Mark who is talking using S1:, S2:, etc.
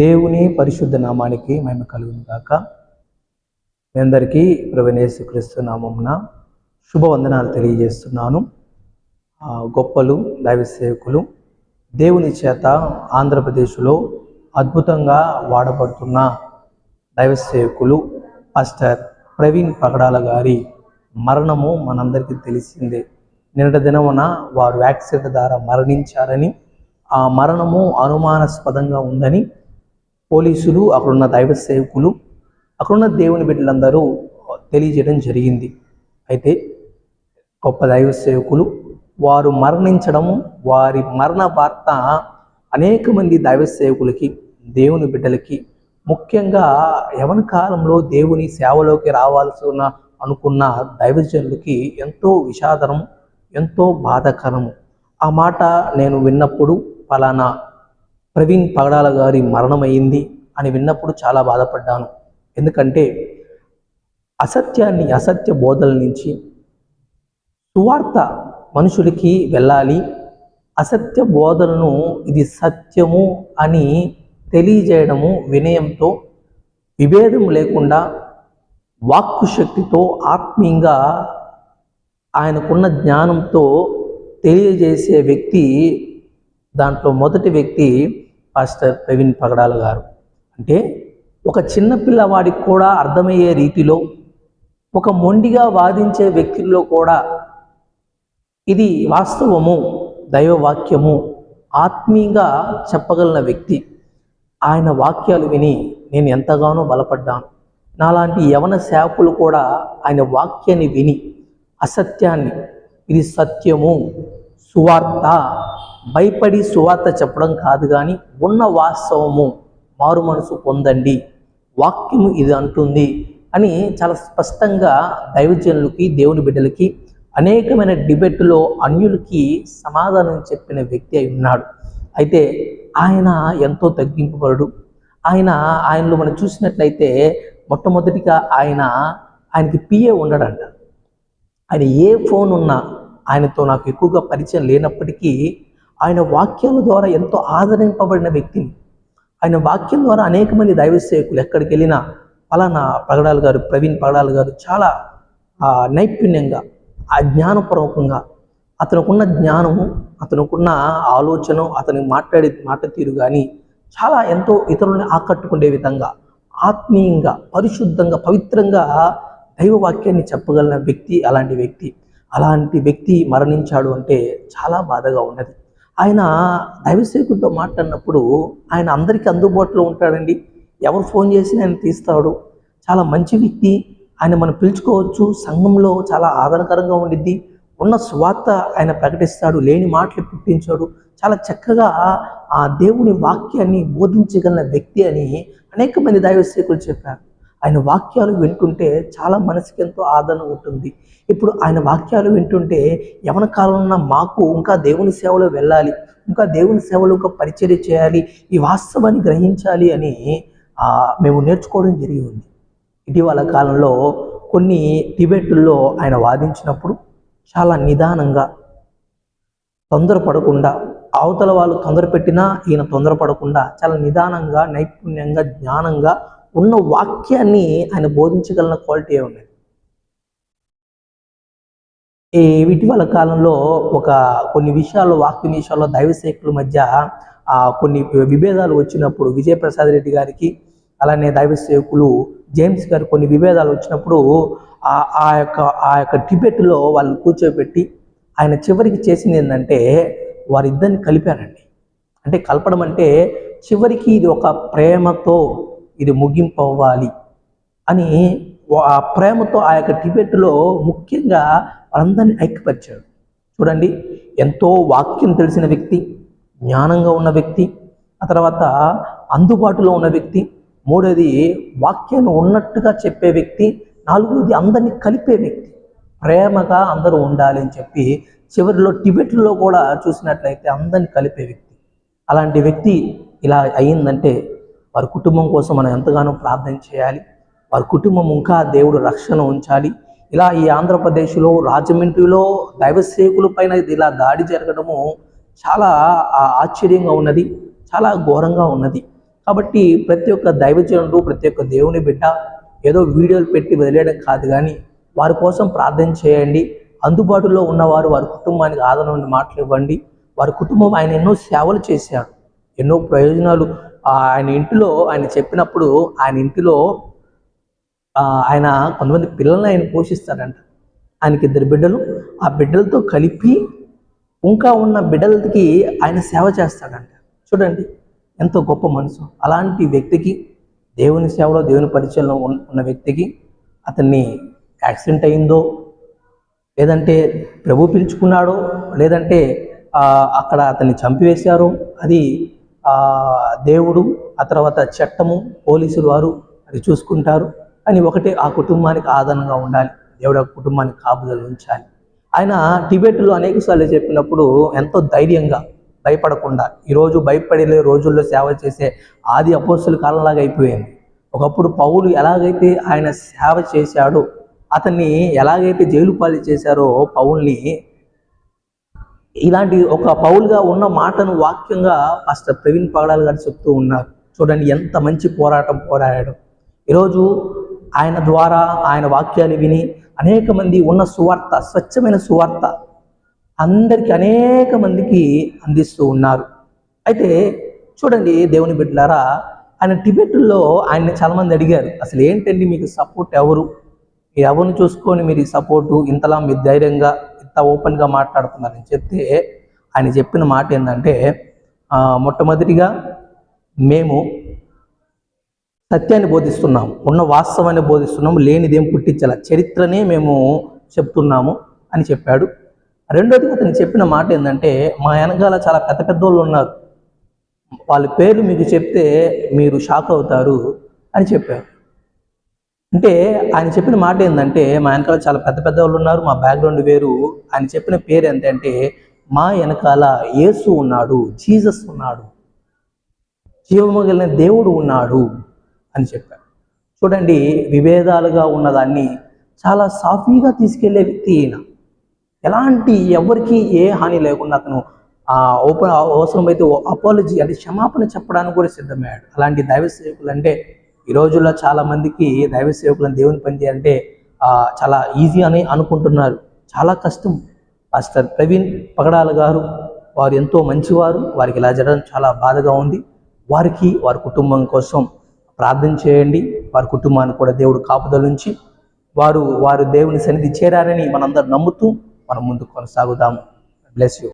S1: దేవుని పరిశుద్ధ నామానికి మేము కలుగును కాక మీ అందరికీ ప్రవణేశు క్రీస్తు నామమున శుభవందనాలు తెలియజేస్తున్నాను. గొప్పలు దైవ సేవకులు దేవుని చేత ఆంధ్రప్రదేశ్లో అద్భుతంగా వాడబడుతున్న దైవ సేవకులు పాస్టర్ ప్రవీణ్ పగడాల గారి మరణము మనందరికీ తెలిసిందే. నిన్నటి దినమున వారు యాక్సిడెంట్ ద్వారా మరణించారని ఆ మరణము అనుమానాస్పదంగా ఉందని పోలీసులు అక్కడున్న దైవ సేవకులు అక్కడున్న దేవుని బిడ్డలందరూ తెలియజేయడం జరిగింది. అయితే గొప్ప దైవ సేవకులు వారు మరణించడము వారి మరణ వార్త అనేక మంది దైవ సేవకులకి దేవుని బిడ్డలకి ముఖ్యంగా యవన కాలంలో దేవుని సేవలోకి రావాల్సి అనుకున్న దైవజనులకి ఎంతో విషాదనం ఎంతో బాధకరము. ఆ మాట నేను విన్నప్పుడు ఫలానా ప్రవీణ్ పగడాల గారి మరణమైంది అని విన్నప్పుడు చాలా బాధపడ్డాను. ఎందుకంటే అసత్యాన్ని అసత్య బోధల నుంచి సువార్త మనుషులకి వెళ్ళాలి. అసత్య బోధనను ఇది సత్యము అని తెలియజేయడము వినయంతో విభేదం లేకుండా వాక్కు శక్తితో ఆత్మీయంగా ఆయనకున్న జ్ఞానంతో తెలియజేసే వ్యక్తి దాంట్లో మొదటి వ్యక్తి పాస్టర్ ప్రవీణ్ పగడాల గారు. అంటే ఒక చిన్న పిల్లవాడికి కూడా అర్థమయ్యే రీతిలో ఒక మొండిగా వాదించే వ్యక్తుల్లో కూడా ఇది వాస్తవము దైవవాక్యము ఆత్మీయంగా చెప్పగలిగిన వ్యక్తి. ఆయన వాక్యాలు విని నేను ఎంతగానో బలపడ్డాను. నాలాంటి యవన సేవకులు కూడా ఆయన వాక్యాన్ని విని అసత్యాన్ని ఇది సత్యము సువార్త భయపడి సువార్త చెప్పడం కాదు కానీ ఉన్న వాస్తవము మారు మనసు పొందండి. వాక్యము ఇది అంటుంది అని చాలా స్పష్టంగా దైవజనులకి దేవుని బిడ్డలకి అనేకమైన డిబేట్లో అన్యులకి సమాధానం చెప్పిన వ్యక్తి అయి ఉన్నాడు. అయితే ఆయన ఎంతో తగ్గింపబడు ఆయన ఆయనలో మనం చూసినట్లయితే మొట్టమొదటిగా ఆయన ఆయనకి పిఏ ఉండడంట. ఆయన ఏ ఫోన్ ఉన్నా ఆయనతో నాకు ఎక్కువగా పరిచయం లేనప్పటికీ ఆయన వాక్యాల ద్వారా ఎంతో ఆదరింపబడిన వ్యక్తిని ఆయన వాక్యం ద్వారా అనేక మంది దైవ సేవకులు ఎక్కడికి వెళ్ళినా పలానా పగడాలు గారు ప్రవీణ్ పగడాలు గారు చాలా నైపుణ్యంగా ఆ జ్ఞానపూర్వకంగా అతనుకున్న జ్ఞానము అతనుకున్న ఆలోచన అతని మాట్లాడే మాట తీరు కానీ చాలా ఎంతో ఇతరులను ఆకట్టుకునే విధంగా ఆత్మీయంగా పరిశుద్ధంగా పవిత్రంగా దైవ వాక్యాన్ని చెప్పగలిగిన వ్యక్తి అలాంటి వ్యక్తి అలాంటి వ్యక్తి మరణించాడు అంటే చాలా బాధగా ఉన్నది. ఆయన దైవసేకుడితో మాట్లాడినప్పుడు ఆయన అందరికీ అందుబాటులో ఉంటాడండి. ఎవరు ఫోన్ చేసి ఆయన తీస్తాడు. చాలా మంచి వ్యక్తి. ఆయన మనం పిలుచుకోవచ్చు. సంఘంలో చాలా ఆదరణకరంగా ఉండిద్ది. ఉన్న స్వార్థ ఆయన ప్రకటిస్తాడు. లేని మాటలు పుట్టించాడు. చాలా చక్కగా ఆ దేవుని వాక్యాన్ని బోధించగలిగిన వ్యక్తి అని అనేక మంది దైవసేకులు చెప్పారు. ఆయన వాక్యాలు వింటుంటే చాలా మనసుకి ఎంతో ఆదరణ ఉంటుంది. ఇప్పుడు ఆయన వాక్యాలు వింటుంటే యవన కాలంలో ఉన్న మాకు ఇంకా దేవుని సేవలో వెళ్ళాలి ఇంకా దేవుని సేవలో ఇంకా పరిచర్య చేయాలి ఈ వాస్తవాన్ని గ్రహించాలి అని మేము నేర్చుకోవడం జరిగి ఉంది ఇటీవల కాలంలో కొన్ని డిబేటుల్లో ఆయన వాదించినప్పుడు చాలా నిదానంగా తొందరపడకుండా అవతల వాళ్ళు తొందర పెట్టినా ఈయన తొందరపడకుండా చాలా నిదానంగా నైపుణ్యంగా జ్ఞానంగా ఉన్న వాక్యాన్ని ఆయన బోధించగలిగిన క్వాలిటీ ఉన్నది ఈ ఇటీవల కాలంలో ఒక కొన్ని విషయాల్లో వాక్య విషయాల్లో దైవసేకుల మధ్య ఆ, కొన్ని విభేదాలు వచ్చినప్పుడు విజయప్రసాద్ రెడ్డి గారికి అలానే దైవసేవకులు జేమ్స్ గారు కొన్ని విభేదాలు వచ్చినప్పుడు ఆ ఆ యొక్క ఆ యొక్క టిబెట్లో వాళ్ళు కూర్చోబెట్టి ఆయన చివరికి చేసింది ఏంటంటే వారిద్దరిని కలిపారండి. అంటే కలపడం అంటే చివరికి ఇది ఒక ప్రేమతో ఇది ముగింపు అవ్వాలి అని ఆ ప్రేమతో ఆ యొక్క టిబెట్లో ముఖ్యంగా వాళ్ళందరినీ ఐక్యపరిచాడు. చూడండి ఎంతో వాక్యం తెలిసిన వ్యక్తి జ్ఞానంగా ఉన్న వ్యక్తి ఆ తర్వాత అందుబాటులో ఉన్న వ్యక్తి మూడోది వాక్యాన్ని ఉన్నట్టుగా చెప్పే వ్యక్తి నాలుగోది అందరినీ కలిపే వ్యక్తి ప్రేమగా అందరూ ఉండాలి అని చెప్పి చివరిలో టిబెట్లో కూడా చూసినట్లయితే అందరిని కలిపే వ్యక్తి. అలాంటి వ్యక్తి ఇలా అయిందంటే వారి కుటుంబం కోసం మనం ఎంతగానో ప్రార్థన చేయాలి. వారి కుటుంబం ఇంకా దేవుడు రక్షణ ఉంచాలి. ఇలా ఈ ఆంధ్రప్రదేశ్లో రాజమండ్రిలో దైవ సేవకుల పైన ఇది ఇలా దాడి జరగడము చాలా ఆశ్చర్యంగా ఉన్నది. చాలా ఘోరంగా ఉన్నది. కాబట్టి ప్రతి ఒక్క దైవజనుడు ప్రతి ఒక్క దేవుని బిడ్డ ఏదో వీడియోలు పెట్టి వదిలేయడం కాదు కానీ వారి కోసం ప్రార్థన చేయండి. అందుబాటులో ఉన్నవారు వారి కుటుంబానికి ఆదరణ మాటలు ఇవ్వండి వారి కుటుంబం ఆయన ఎన్నో సేవలు చేశాడు. ఎన్నో ప్రయోజనాలు ఆయన ఇంటిలో ఆయన చెప్పినప్పుడు ఆయన ఇంటిలో ఆయన కొంతమంది పిల్లల్ని ఆయన పోషిస్తాడంట ఆయనకి ఇద్దరు బిడ్డలు. ఆ బిడ్డలతో కలిపి ఇంకా ఉన్న బిడ్డలకి ఆయన సేవ చేస్తాడంట. చూడండి ఎంతో గొప్ప మనసు. అలాంటి వ్యక్తికి దేవుని సేవలో దేవుని పరిచయంలో ఉన్న వ్యక్తికి అతన్ని యాక్సిడెంట్ అయిందో లేదంటే ప్రభు పిలుచుకున్నాడో లేదంటే అక్కడ అతన్ని చంపివేశారో అది దేవుడు ఆ తర్వాత చట్టము పోలీసులు వారు అది చూసుకుంటారు. అని ఒకటే ఆ కుటుంబానికి ఆదరణగా ఉండాలి. దేవుడు ఆ కుటుంబానికి కాపుదలు ఉంచాలి. ఆయన టిబెట్లో అనేక సార్లు చెప్పినప్పుడు ఎంతో ధైర్యంగా భయపడకుండా ఈరోజు భయపడే రోజుల్లో సేవ చేసే ఆది అపోస్తుల కాలంలాగా అయిపోయింది. ఒకప్పుడు పౌలు ఎలాగైతే ఆయన సేవ చేశాడో అతన్ని ఎలాగైతే జైలు పాలు చేశారో పౌల్ని ఇలాంటి ఒక పౌలుగా ఉన్న మాటను వాక్యంగా పాస్టర్ ప్రవీణ్ పగడాల్ గారు చెప్తూ ఉన్నారు. చూడండి ఎంత మంచి పోరాటం పోరాడాడు. ఈరోజు ఆయన ద్వారా ఆయన వాక్యాలు విని అనేక మంది ఉన్న సువార్త స్వచ్ఛమైన సువార్త అందరికీ అనేక మందికి అందిస్తూ ఉన్నారు. అయితే చూడండి దేవుని బిడ్డలారా ఆయన టిబెట్లో చాలా చాలామంది అడిగారు అసలు ఏంటండి మీకు సపోర్ట్ ఎవరు? మీరు ఎవరిని చూసుకొని మీరు ఈ సపోర్టు? ఇంతలా మీరు ధైర్యంగా ఇంత ఓపెన్గా మాట్లాడుతున్నారని చెప్తే ఆయన చెప్పిన మాట ఏంటంటే మొట్టమొదటిగా మేము సత్యాన్ని బోధిస్తున్నాము ఉన్న వాస్తవాన్ని బోధిస్తున్నాము లేనిదేం పుట్టించాల చరిత్రనే మేము చెప్తున్నాము అని చెప్పాడు. రెండోది అతను చెప్పిన మాట ఏంటంటే మా వెనకాల చాలా పెద్ద పెద్ద వాళ్ళు ఉన్నారు. వాళ్ళ పేర్లు మీకు చెప్తే మీరు షాక్ అవుతారు అని చెప్పారు. అంటే ఆయన చెప్పిన మాట ఏంటంటే మా వెనకాల చాలా పెద్ద పెద్ద వాళ్ళు ఉన్నారు మా బ్యాక్గ్రౌండ్ వేరు. ఆయన చెప్పిన పేరు ఏంటంటే మా వెనకాల యేసు ఉన్నాడు జీసస్ ఉన్నాడు జీవమగలిన దేవుడు ఉన్నాడు అని చెప్పారు. చూడండి విభేదాలుగా ఉన్నదాన్ని చాలా సాఫీగా తీసుకెళ్ళే వ్యక్తి ఈయన. ఎలాంటి ఎవరికి ఏ హాని లేకుండా అతను ఓపెన్ అవసరమైతే అపాలజీ అంటే క్షమాపణ చెప్పడానికి కూడా సిద్ధమయ్యాడు. అలాంటి దైవ సేవకులు అంటే ఈ రోజుల్లో చాలా మందికి దైవ సేవకులను దేవుని పని చేయాలంటే చాలా ఈజీ అని అనుకుంటున్నారు. చాలా కష్టం. పాస్టర్ ప్రవీణ్ పగడాల గారు వారు ఎంతో మంచివారు. వారికి ఇలా జరగడం చాలా బాధగా ఉంది. వారికి వారి కుటుంబం కోసం ప్రార్థన చేయండి. వారి కుటుంబాన్ని కూడా దేవుడు కాపుదలుంచి వారు వారు దేవుని సన్నిధి చేరారని మనందరం నమ్ముతూ మనం ముందు కొనసాగుదాము. Bless you